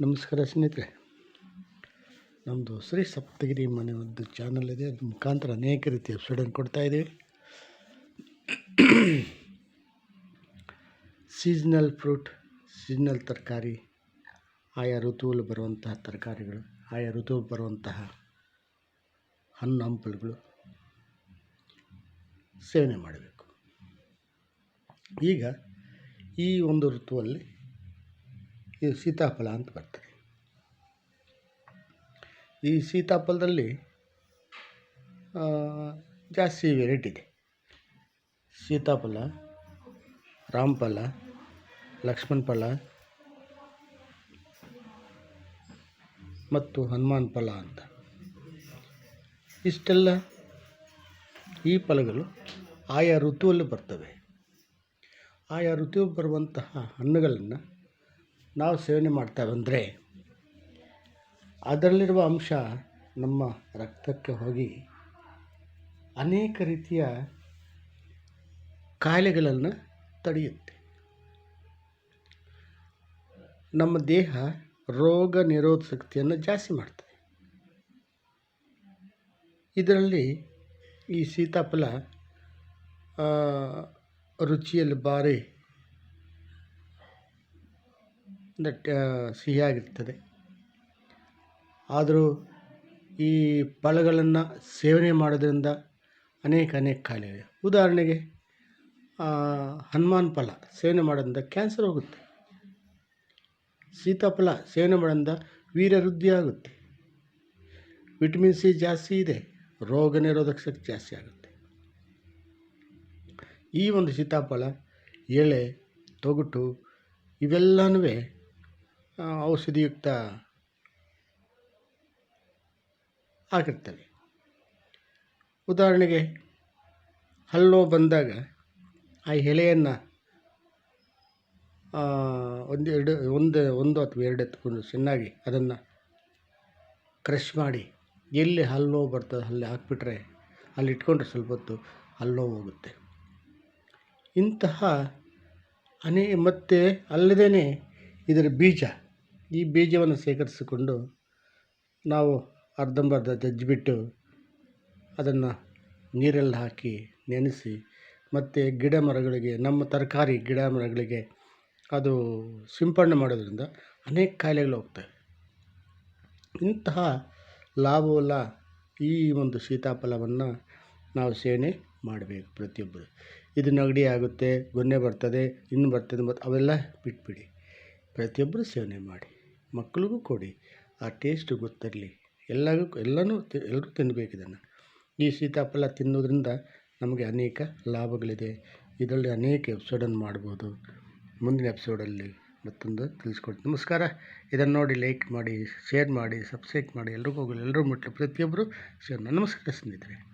ನಮಸ್ಕಾರ ಸ್ನೇಹಿತರೆ. ನಮ್ಮದು ಶ್ರೀ ಸಪ್ತಗಿರಿ ಮನೆ ಒಂದು ಚಾನಲ್ ಇದೆ. ಅದ್ರ ಮುಖಾಂತರ ಅನೇಕ ರೀತಿಯ ಎಪಿಸೋಡನ್ನು ಕೊಡ್ತಾ ಇದ್ದೀವಿ. ಸೀಸ್ನಲ್ ಫ್ರೂಟ್ ಸೀಸ್ನಲ್ ತರಕಾರಿ, ಆಯಾ ಋತುವಲ್ಲಿ ಬರುವಂತಹ ತರಕಾರಿಗಳು, ಆಯಾ ಋತುವಲ್ಲಿ ಬರುವಂತಹ ಹಣ್ಣು, ಹಂಪಲುಗಳು ಸೇವನೆ ಮಾಡಬೇಕು. ಈಗ ಈ ಒಂದು ಋತುವಲ್ಲಿ ಇದು ಸೀತಾಫಲ ಅಂತ ಬರ್ತದೆ. ಈ ಸೀತಾಫಲದಲ್ಲಿ ಜಾಸ್ತಿ ವೆರೈಟಿ ಇದೆ. ಸೀತಾಫಲ, ರಾಮಫಲ ಲಕ್ಷ್ಮಣ ಫಲ ಮತ್ತು ಹನುಮಾನ್ ಫಲ ಅಂತ. ಇಷ್ಟೆಲ್ಲ ಈ ಫಲಗಳು ಆಯಾ ಋತುವಲ್ಲಿ ಬರ್ತವೆ. ಆಯಾ ಋತುವಲ್ಲಿ ಬರುವಂತಹ ಹಣ್ಣುಗಳನ್ನು ನಾವು ಸೇವನೆ ಮಾಡ್ತಾ ಬಂದರೆ ಅದರಲ್ಲಿರುವ ಅಂಶ ನಮ್ಮ ರಕ್ತಕ್ಕೆ ಹೋಗಿ ಅನೇಕ ರೀತಿಯ ಕಾಯಿಲೆಗಳನ್ನು ತಡೆಯುತ್ತೆ. ನಮ್ಮ ದೇಹ ರೋಗ ನಿರೋಧ ಶಕ್ತಿಯನ್ನು ಜಾಸ್ತಿ ಮಾಡ್ತದೆ. ಇದರಲ್ಲಿ ಈ ಸೀತಾಫಲ ರುಚಿಯಲ್ಲಿ ಭಾರಿ ದಟ್ ಸಿಹಿಯಾಗಿರ್ತದೆ ಆದರೂ ಈ ಫಲಗಳನ್ನು ಸೇವನೆ ಮಾಡೋದ್ರಿಂದ ಅನೇಕ ಅನೇಕ ಕಾಯಿಲೆಗಳಿವೆ ಉದಾಹರಣೆಗೆ ಹನುಮಾನ್ ಫಲ ಸೇವನೆ ಮಾಡೋದ್ರಿಂದ ಕ್ಯಾನ್ಸರ್ ಹೋಗುತ್ತೆ. ಸೀತಾಫಲ ಸೇವನೆ ಮಾಡೋದ್ರಿಂದ ವೀರ್ಯವೃದ್ಧಿ ಆಗುತ್ತೆ. ವಿಟಮಿನ್ ಸಿ ಜಾಸ್ತಿ ಇದೆ, ರೋಗ ನಿರೋಧಕ ಶಕ್ತಿ ಜಾಸ್ತಿ ಆಗುತ್ತೆ. ಈ ಒಂದು ಸೀತಾಫಲ ಎಳೆ, ತೊಗಟು ಇವೆಲ್ಲನೂ ಔಷಧಿಯುಕ್ತ ಆಗಿರ್ತವೆ ಉದಾಹರಣೆಗೆ, ಹಲ್ಲು ಬಂದಾಗ ಆ ಎಲೆಯನ್ನು ಒಂದು ಎರಡು, ಒಂದು ಒಂದು ಅಥವಾ ಎರಡು ಎತ್ಕೊಂಡು ಚೆನ್ನಾಗಿ ಅದನ್ನು ಕ್ರಷ್ ಮಾಡಿ, ಎಲ್ಲಿ ಹಲ್ಲು ನೋವು ಬರ್ತದೆ ಅಲ್ಲಿ ಹಾಕ್ಬಿಟ್ರೆ ಅಲ್ಲಿ ಇಟ್ಕೊಂಡ್ರೆ ಸ್ವಲ್ಪ ಹೊತ್ತು ಹಲ್ಲು ನೋವು ಹೋಗುತ್ತೆ. ಇಂತಹ ಅನೇ, ಮತ್ತು ಅಲ್ಲದೇ ಇದರ ಬೀಜ ಈ ಬೀಜವನ್ನು ಶೇಖರಿಸಿಕೊಂಡು ನಾವು ಅರ್ಧಂಬರ್ಧ ಜಜ್ಜಿಬಿಟ್ಟು ಅದನ್ನು ನೀರಲ್ಲಿ ಹಾಕಿ ನೆನೆಸಿ ಮತ್ತು ಗಿಡ ಮರಗಳಿಗೆ, ನಮ್ಮ ತರಕಾರಿ ಗಿಡ ಮರಗಳಿಗೆ ಅದು ಸಿಂಪಡಣೆ ಮಾಡೋದ್ರಿಂದ ಅನೇಕ ಕಾಯಿಲೆಗಳು ಹೋಗ್ತವೆ. ಇಂತಹ ಲಾಭವಲ್ಲ ಈ ಒಂದು ಸೀತಾಫಲವನ್ನು ನಾವು ಸೇವನೆ ಮಾಡಬೇಕು ಪ್ರತಿಯೊಬ್ಬರು. ಇದು ನೆಗಡಿ ಆಗುತ್ತೆ ಗೊನ್ನೆ ಬರ್ತದೆ, ಇನ್ನು ಬರ್ತದೆ, ಮತ್ತು ಅವೆಲ್ಲ ಬಿಟ್ಬಿಡಿ. ಪ್ರತಿಯೊಬ್ಬರು ಸೇವನೆ ಮಾಡಿ. ಮಕ್ಕಳಿಗೂ ಕೊಡಿ. ಆ ಟೇಸ್ಟ್ ಗೊತ್ತಿರಲಿ. ಎಲ್ಲವೂ ಎಲ್ಲನೂ ಎಲ್ಲರೂ ತಿನ್ನಬೇಕು ಇದನ್ನು. ಈ ಸೀತಾಫಲ ತಿನ್ನೋದ್ರಿಂದ ನಮಗೆ ಅನೇಕ ಲಾಭಗಳಿದೆ. ಇದರಲ್ಲಿ ಅನೇಕ ಎಪಿಸೋಡನ್ನು ಮಾಡ್ಬೋದು. ಮುಂದಿನ ಎಪಿಸೋಡಲ್ಲಿ ಮತ್ತೊಂದು ತಿಳಿಸ್ಕೊಡ್ತೀನಿ. ನಮಸ್ಕಾರ. ಇದನ್ನು ನೋಡಿ ಲೈಕ್ ಮಾಡಿ ಶೇರ್ ಮಾಡಿ ಸಬ್ಸ್ಕ್ರೈಬ್ ಮಾಡಿ, ಎಲ್ರಿಗೂ ಹೋಗಲಿ. ಎಲ್ಲರೂ ಮುಟ್ಟಲಿ ಪ್ರತಿಯೊಬ್ಬರು ಶೇರ್ ನಮಸ್ಕಾರ ಸ್ನೇಹಿತರೆ.